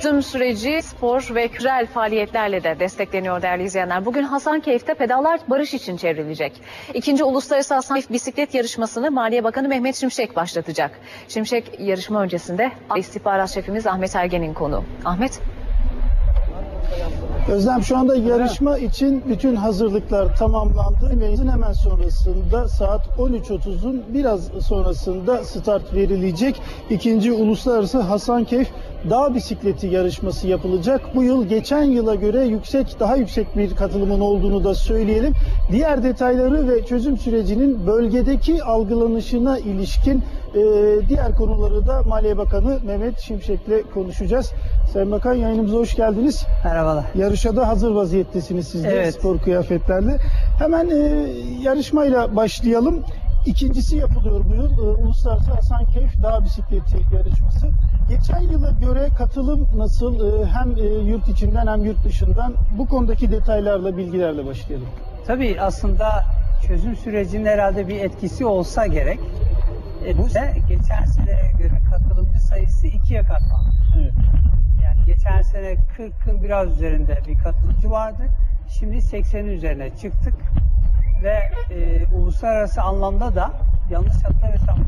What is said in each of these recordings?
Çözüm süreci spor ve kültürel faaliyetlerle de destekleniyor değerli izleyenler. Bugün Hasankeyf'te pedallar barış için çevrilecek. İkinci Uluslararası Hasankeyf bisiklet yarışmasını Maliye Bakanı Mehmet Şimşek başlatacak. Şimşek yarışma öncesinde istihbarat şefimiz Ahmet Ergen'in konu. Ahmet. Özlem şu anda yarışma için bütün hazırlıklar tamamlandı. Meyzin hemen sonrasında saat 13.30'un biraz sonrasında start verilecek. İkinci Uluslararası Hasankeyf Dağ Bisikleti yarışması yapılacak. Bu yıl geçen yıla göre yüksek, daha yüksek bir katılımın olduğunu da söyleyelim. Diğer detayları ve çözüm sürecinin bölgedeki algılanışına ilişkin e, diğer konuları da Maliye Bakanı Mehmet Şimşek'le konuşacağız. Sayın Bakan yayınımıza hoş geldiniz. Merhabalar. Yarışa da hazır vaziyettesiniz siz de Evet. spor kıyafetlerle. Hemen e, yarışmayla başlayalım. İkincisi yapılıyor bu yıl. E, Uluslararası Hasankeyf Dağ Bisikleti yarışması. Geçen yıla göre katılım nasıl? E, hem e, yurt içinden hem yurt dışından bu konudaki detaylarla, bilgilerle başlayalım. Tabii aslında çözüm sürecinin herhalde bir etkisi olsa gerek. E, bu da geçen seneye göre katılımcı sayısı ikiye katlandı. Evet. Yani geçen sene 40'ın biraz üzerinde bir katılımcı vardı. Şimdi 80'in üzerine çıktık. Ve e, uluslararası anlamda da yanlış hatırlamıyorsam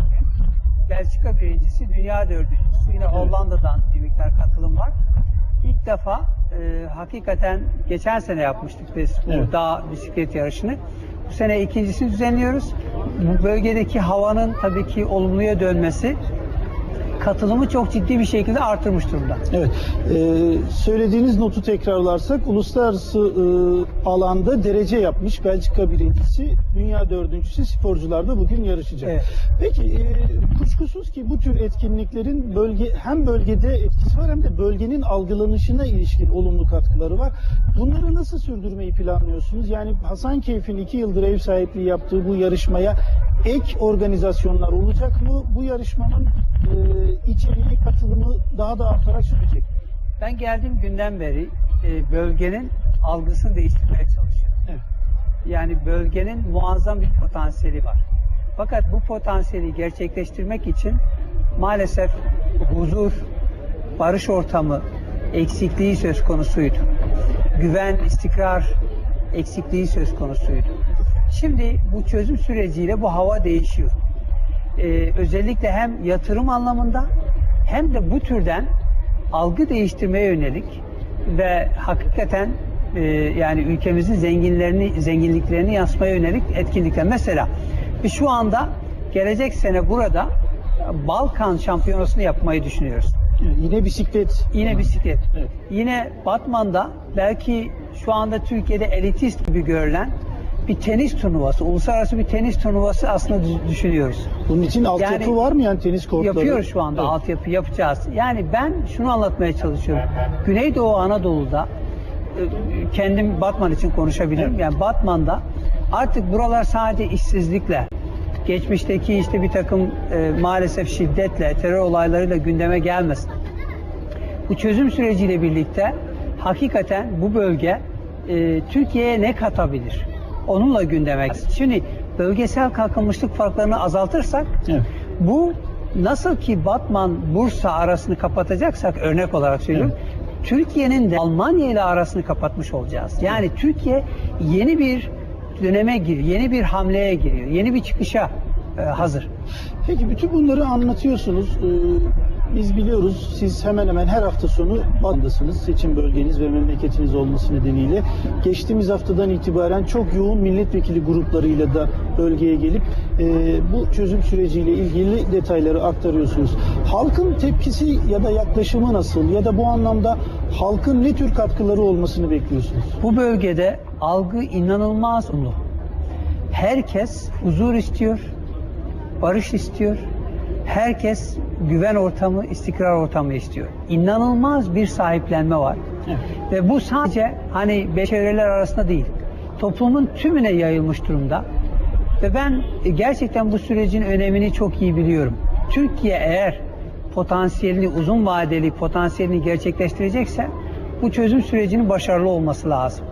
Belçika birincisi, dünya dördüncüsü. Yine Hollanda'dan bir miktar katılım var. İlk defa e, hakikaten geçen sene yapmıştık biz bu Evet. dağ bisiklet yarışını. Bu sene ikincisini düzenliyoruz. Bölgedeki havanın tabii ki olumluya dönmesi katılımı çok ciddi bir şekilde artırmış durumda. Evet. Ee, söylediğiniz notu tekrarlarsak uluslararası e, alanda derece yapmış Belçika birincisi, dünya dördüncüsü sporcular da bugün yarışacak. Evet. Peki e, kuşkusuz ki bu tür etkinliklerin bölge hem bölgede etkisi var hem de bölgenin algılanışına ilişkin olumlu katkıları var. Bunları nasıl sürdürmeyi planlıyorsunuz? Yani Hasankeyf'in iki yıldır ev sahipliği yaptığı bu yarışmaya ek organizasyonlar olacak mı? Bu yarışmanın e, içeriği, katılımı daha da artarak sürecek. Ben geldiğim günden beri e, bölgenin algısını değiştirmeye çalışıyorum. Evet. Yani bölgenin muazzam bir potansiyeli var. Fakat bu potansiyeli gerçekleştirmek için maalesef huzur, barış ortamı eksikliği söz konusuydu. Güven, istikrar eksikliği söz konusuydu. Şimdi bu çözüm süreciyle bu hava değişiyor. Ee, özellikle hem yatırım anlamında hem de bu türden algı değiştirmeye yönelik ve hakikaten e, yani ülkemizin zenginlerini zenginliklerini yansıtmaya yönelik etkinlikler. Mesela biz şu anda gelecek sene burada Balkan Şampiyonası'nı yapmayı düşünüyoruz. Yine bisiklet. Yine bisiklet. Evet. Yine Batman'da belki şu anda Türkiye'de elitist gibi görülen bir tenis turnuvası, uluslararası bir tenis turnuvası aslında dü- düşünüyoruz. Bunun için altyapı Yani var mı yani tenis kortları? Yapıyoruz şu anda Evet. altyapı yapacağız. Yani ben şunu anlatmaya çalışıyorum. Güneydoğu Anadolu'da e, kendim Batman için konuşabilirim. Evet. Yani Batman'da artık buralar sadece işsizlikle geçmişteki işte bir takım e, maalesef şiddetle, terör olaylarıyla gündeme gelmesin. Bu çözüm süreciyle birlikte hakikaten bu bölge e, Türkiye'ye ne katabilir? Onunla gündeme gelsin. Şimdi bölgesel kalkınmışlık farklarını azaltırsak Evet. bu nasıl ki Batman Bursa arasını kapatacaksak örnek olarak söylüyorum. Türkiye'nin de Almanya ile arasını kapatmış olacağız. Yani Türkiye yeni bir döneme giriyor, yeni bir hamleye giriyor, yeni bir çıkışa e, hazır. Peki bütün bunları anlatıyorsunuz. Ee, biz biliyoruz siz hemen hemen her hafta sonu Batman'dasınız. Seçim bölgeniz ve memleketiniz olması nedeniyle. Geçtiğimiz haftadan itibaren çok yoğun milletvekili gruplarıyla da bölgeye gelip e, bu çözüm süreciyle ilgili detayları aktarıyorsunuz. Halkın tepkisi ya da yaklaşımı nasıl? Ya da bu anlamda halkın ne tür katkıları olmasını bekliyorsunuz? Bu bölgede algı inanılmaz umlu. Herkes huzur istiyor, barış istiyor. Herkes güven ortamı, istikrar ortamı istiyor. İnanılmaz bir sahiplenme var. Evet. Ve bu sadece hani beşeriler arasında değil, toplumun tümüne yayılmış durumda. Ve ben gerçekten bu sürecin önemini çok iyi biliyorum. Türkiye eğer potansiyelini, uzun vadeli potansiyelini gerçekleştirecekse bu çözüm sürecinin başarılı olması lazım.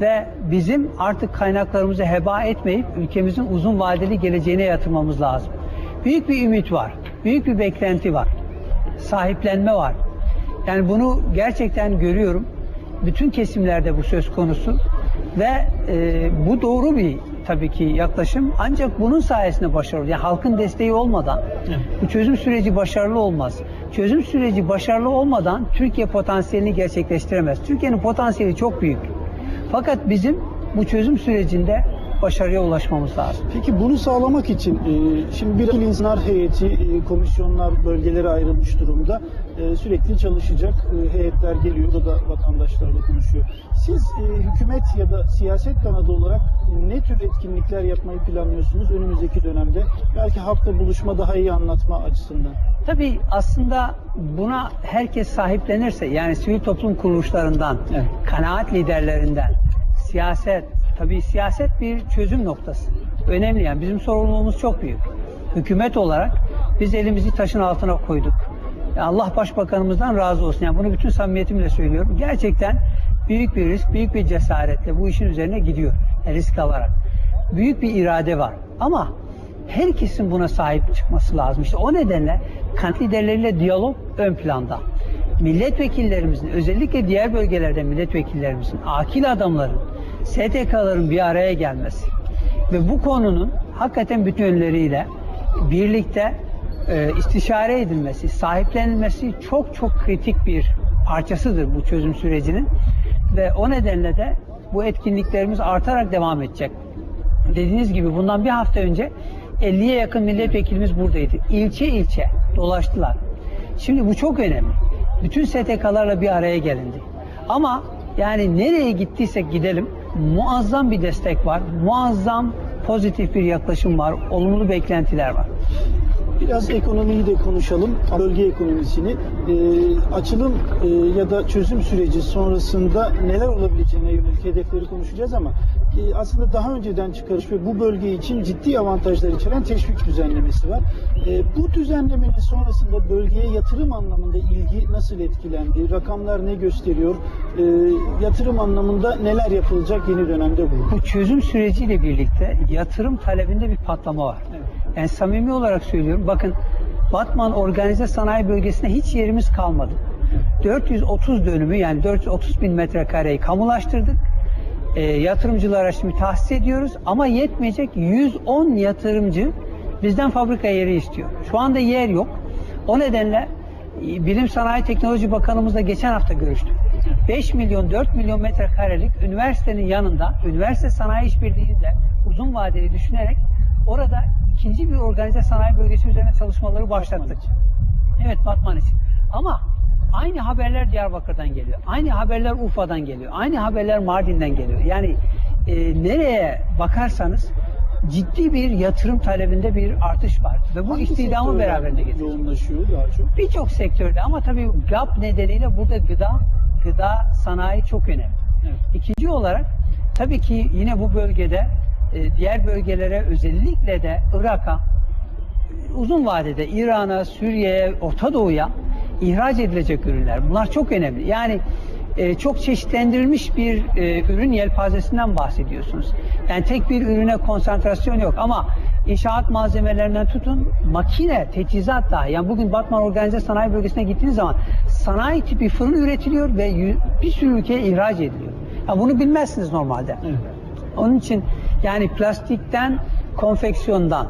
Ve bizim artık kaynaklarımızı heba etmeyip ülkemizin uzun vadeli geleceğine yatırmamız lazım. Büyük bir ümit var, büyük bir beklenti var, sahiplenme var. Yani bunu gerçekten görüyorum. Bütün kesimlerde bu söz konusu ve e, bu doğru bir tabii ki yaklaşım. Ancak bunun sayesinde başarılı. Yani halkın desteği olmadan bu çözüm süreci başarılı olmaz. Çözüm süreci başarılı olmadan Türkiye potansiyelini gerçekleştiremez. Türkiye'nin potansiyeli çok büyük. Fakat bizim bu çözüm sürecinde başarıya ulaşmamız lazım. Peki bunu sağlamak için e, şimdi bir insanlar heyeti, e, komisyonlar bölgelere ayrılmış durumda. E, sürekli çalışacak e, heyetler geliyor. O da vatandaşlarla konuşuyor. Siz e, hükümet ya da siyaset kanadı olarak ne tür etkinlikler yapmayı planlıyorsunuz önümüzdeki dönemde? Belki halkla buluşma daha iyi anlatma açısından. Tabii aslında buna herkes sahiplenirse yani sivil toplum kuruluşlarından, Evet. kanaat liderlerinden, siyaset, tabii siyaset bir çözüm noktası. Önemli yani bizim sorumluluğumuz çok büyük. Hükümet olarak biz elimizi taşın altına koyduk. Allah Başbakanımızdan razı olsun. Yani bunu bütün samimiyetimle söylüyorum. Gerçekten büyük bir risk, büyük bir cesaretle bu işin üzerine gidiyor. Yani risk alarak. Büyük bir irade var. Ama herkesin buna sahip çıkması lazım. İşte o nedenle kanaat liderleriyle diyalog ön planda. Milletvekillerimizin, özellikle diğer bölgelerde milletvekillerimizin, akil adamların, STK'ların bir araya gelmesi ve bu konunun hakikaten bütün yönleriyle birlikte e, istişare edilmesi, sahiplenilmesi çok çok kritik bir parçasıdır bu çözüm sürecinin ve o nedenle de bu etkinliklerimiz artarak devam edecek. Dediğiniz gibi bundan bir hafta önce 50'ye yakın milletvekilimiz buradaydı. İlçe ilçe dolaştılar. Şimdi bu çok önemli. Bütün STK'larla bir araya gelindi. Ama yani nereye gittiysek gidelim muazzam bir destek var. Muazzam pozitif bir yaklaşım var. Olumlu beklentiler var. Biraz ekonomiyi de konuşalım. Bölge ekonomisini. Ee, açılım e, ya da çözüm süreci sonrasında neler olabileceğine yönelik hedefleri konuşacağız ama e, aslında daha önceden çıkarış ve bu bölge için ciddi avantajlar içeren teşvik düzenlemesi var. E, bu düzenlemenin sonrasında bölgeye yatırım anlamında ilgi nasıl etkilendi? Rakamlar ne gösteriyor? E, yatırım anlamında neler yapılacak yeni dönemde bu? Bu çözüm süreciyle birlikte yatırım talebinde bir patlama var. Yani samimi olarak söylüyorum. Bakın Batman Organize Sanayi Bölgesi'nde hiç yerimiz kalmadı. 430 dönümü yani 430 bin metrekareyi kamulaştırdık. E, yatırımcılara şimdi tahsis ediyoruz ama yetmeyecek 110 yatırımcı bizden fabrika yeri istiyor. Şu anda yer yok. O nedenle e, Bilim Sanayi Teknoloji Bakanımızla geçen hafta görüştük. 5 milyon 4 milyon metrekarelik üniversitenin yanında üniversite sanayi işbirliğiyle uzun vadeli düşünerek orada ikinci bir organize sanayi bölgesi üzerine çalışmaları başlattık. Evet Batman için. Ama aynı haberler Diyarbakır'dan geliyor. Aynı haberler Urfa'dan geliyor. Aynı haberler Mardin'den geliyor. Yani e, nereye bakarsanız ciddi bir yatırım talebinde bir artış var. Ve bu istihdamı beraberinde getiriyor. Yoğunlaşıyor daha çok. Birçok sektörde ama tabii GAP nedeniyle burada gıda, gıda sanayi çok önemli. Evet. İkinci olarak tabii ki yine bu bölgede e, diğer bölgelere özellikle de Irak'a uzun vadede İran'a, Suriye'ye, Orta Doğu'ya ihraç edilecek ürünler. Bunlar çok önemli. Yani e, çok çeşitlendirilmiş bir e, ürün yelpazesinden bahsediyorsunuz. Yani tek bir ürüne konsantrasyon yok ama inşaat malzemelerinden tutun makine, teçhizat dahi. Yani bugün Batman Organize Sanayi Bölgesi'ne gittiğiniz zaman sanayi tipi fırın üretiliyor ve bir sürü ülkeye ihraç ediliyor. Ya bunu bilmezsiniz normalde. Evet. Onun için yani plastikten, konfeksiyondan,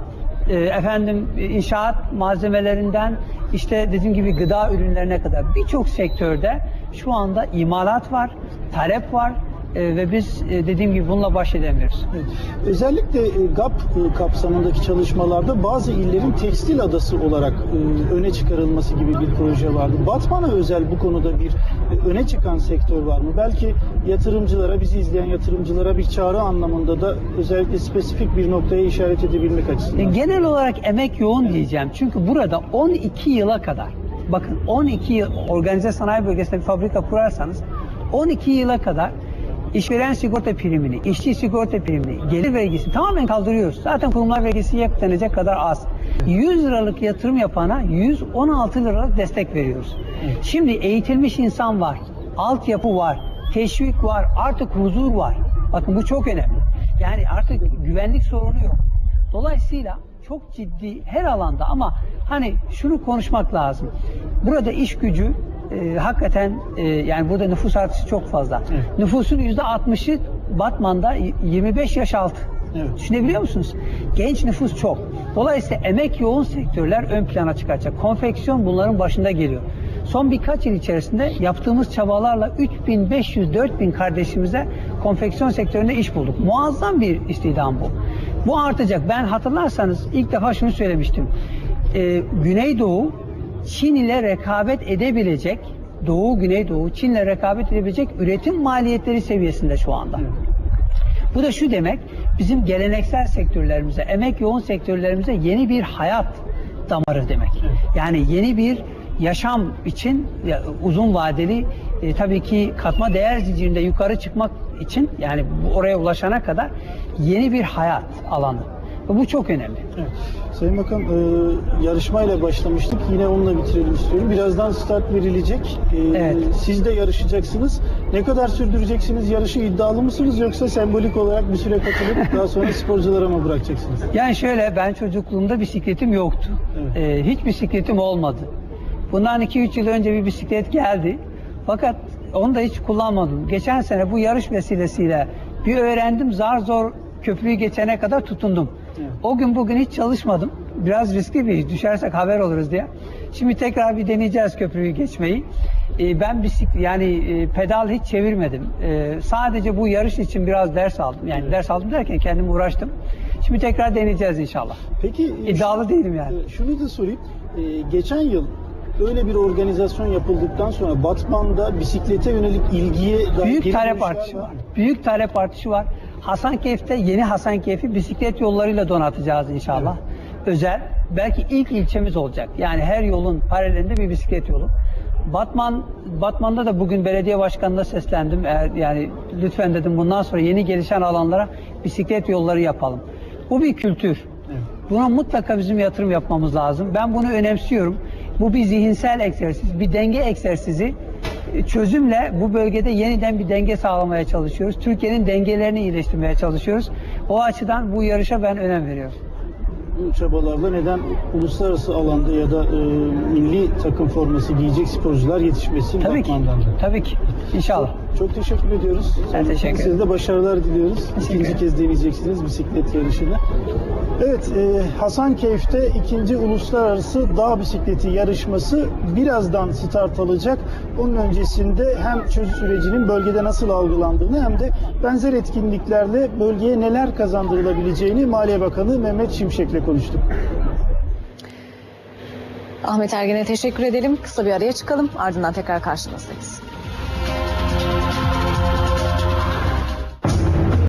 e, efendim inşaat malzemelerinden işte dediğim gibi gıda ürünlerine kadar birçok sektörde şu anda imalat var, talep var e, ve biz e, dediğim gibi bununla baş edemiyoruz. Evet. Özellikle e, GAP e, kapsamındaki çalışmalarda bazı illerin tekstil adası olarak e, öne çıkarılması gibi bir proje vardı. Batman'a özel bu konuda bir e, öne çıkan sektör var mı? Belki yatırımcılara, bizi izleyen yatırımcılara bir çağrı anlamında da özellikle spesifik bir noktaya işaret edebilmek E, açısından. Genel olarak emek yoğun diyeceğim. Çünkü burada 12 yıla kadar bakın 12 yıl organize sanayi bölgesinde bir fabrika kurarsanız 12 yıla kadar işveren sigorta primini, işçi sigorta primini, gelir vergisini tamamen kaldırıyoruz. Zaten kurumlar vergisi yüklenecek kadar az. 100 liralık yatırım yapana 116 liralık destek veriyoruz. Şimdi eğitilmiş insan var, altyapı var, teşvik var, artık huzur var. Bakın bu çok önemli. Yani artık güvenlik sorunu yok. Dolayısıyla çok ciddi her alanda ama hani şunu konuşmak lazım. Burada iş gücü e, hakikaten e, yani burada nüfus artışı çok fazla. Evet. Nüfusun %60'ı Batman'da y- 25 yaş altı. Evet. Düşünebiliyor musunuz? Genç nüfus çok. Dolayısıyla emek yoğun sektörler ön plana çıkacak. Konfeksiyon bunların başında geliyor. Son birkaç yıl içerisinde yaptığımız çabalarla 3500-4000 kardeşimize konfeksiyon sektöründe iş bulduk. Muazzam bir istihdam bu. Bu artacak. Ben hatırlarsanız ilk defa şunu söylemiştim. Ee, Güneydoğu Çin ile rekabet edebilecek Doğu, Güneydoğu Çin'le rekabet edebilecek üretim maliyetleri seviyesinde şu anda. Bu da şu demek, bizim geleneksel sektörlerimize, emek yoğun sektörlerimize yeni bir hayat damarı demek. Yani yeni bir yaşam için uzun vadeli e, tabii ki katma değer zincirinde yukarı çıkmak için yani oraya ulaşana kadar yeni bir hayat alanı. Bu çok önemli. Evet. Sayın Bakan e, yarışmayla başlamıştık. Yine onunla bitirelim istiyorum. Birazdan start verilecek. E, Evet. Siz de yarışacaksınız. Ne kadar sürdüreceksiniz? Yarışı iddialı mısınız yoksa sembolik olarak bir süre katılıp daha sonra sporculara mı bırakacaksınız? Yani şöyle ben çocukluğumda bisikletim yoktu. Evet. Ee, hiç bisikletim olmadı. Bundan 2-3 yıl önce bir bisiklet geldi. Fakat onu da hiç kullanmadım. Geçen sene bu yarış vesilesiyle bir öğrendim zar zor köprüyü geçene kadar tutundum. Evet. O gün bugün hiç çalışmadım. Biraz riskli bir iş. Düşersek haber oluruz diye. Şimdi tekrar bir deneyeceğiz köprüyü geçmeyi. Ee, ben bisiklet yani e, pedal hiç çevirmedim. Ee, sadece bu yarış için biraz ders aldım. Yani ders aldım derken kendim uğraştım. Şimdi tekrar deneyeceğiz inşallah. Peki İddialı değilim yani. e, şunu da sorayım. E, geçen yıl öyle bir organizasyon yapıldıktan sonra Batman'da bisiklete yönelik ilgiye dair Büyük talep artışı var? Büyük talep artışı var. Hasankeyf'te yeni Hasankeyf'i bisiklet yollarıyla donatacağız inşallah. Özel. Belki ilk ilçemiz olacak. Yani her yolun paralelinde bir bisiklet yolu. Batman Batman'da da bugün belediye başkanına seslendim. Eğer yani lütfen dedim bundan sonra yeni gelişen alanlara bisiklet yolları yapalım. Bu bir kültür. Evet. Buna mutlaka bizim yatırım yapmamız lazım. Ben bunu önemsiyorum. Bu bir zihinsel egzersiz, bir denge egzersizi. E, Çözümle bu bölgede yeniden bir denge sağlamaya çalışıyoruz. Türkiye'nin dengelerini iyileştirmeye çalışıyoruz. O açıdan bu yarışa ben önem veriyorum. bu çabalarla neden uluslararası alanda ya da e, milli takım forması giyecek sporcular yetişmesin Tabii ki. Tabii ki. İnşallah. Çok teşekkür ediyoruz. Ben teşekkür Size de başarılar diliyoruz. İkinci ederim. kez deneyeceksiniz bisiklet yarışını. Evet, e, Hasankeyf'te ikinci uluslararası dağ bisikleti yarışması birazdan start alacak. Onun öncesinde hem çözü sürecinin bölgede nasıl algılandığını hem de benzer etkinliklerle bölgeye neler kazandırılabileceğini Maliye Bakanı Mehmet Şimşek'le konuştuk. Ahmet Ergen'e teşekkür edelim. Kısa bir araya çıkalım. Ardından tekrar karşınızdayız.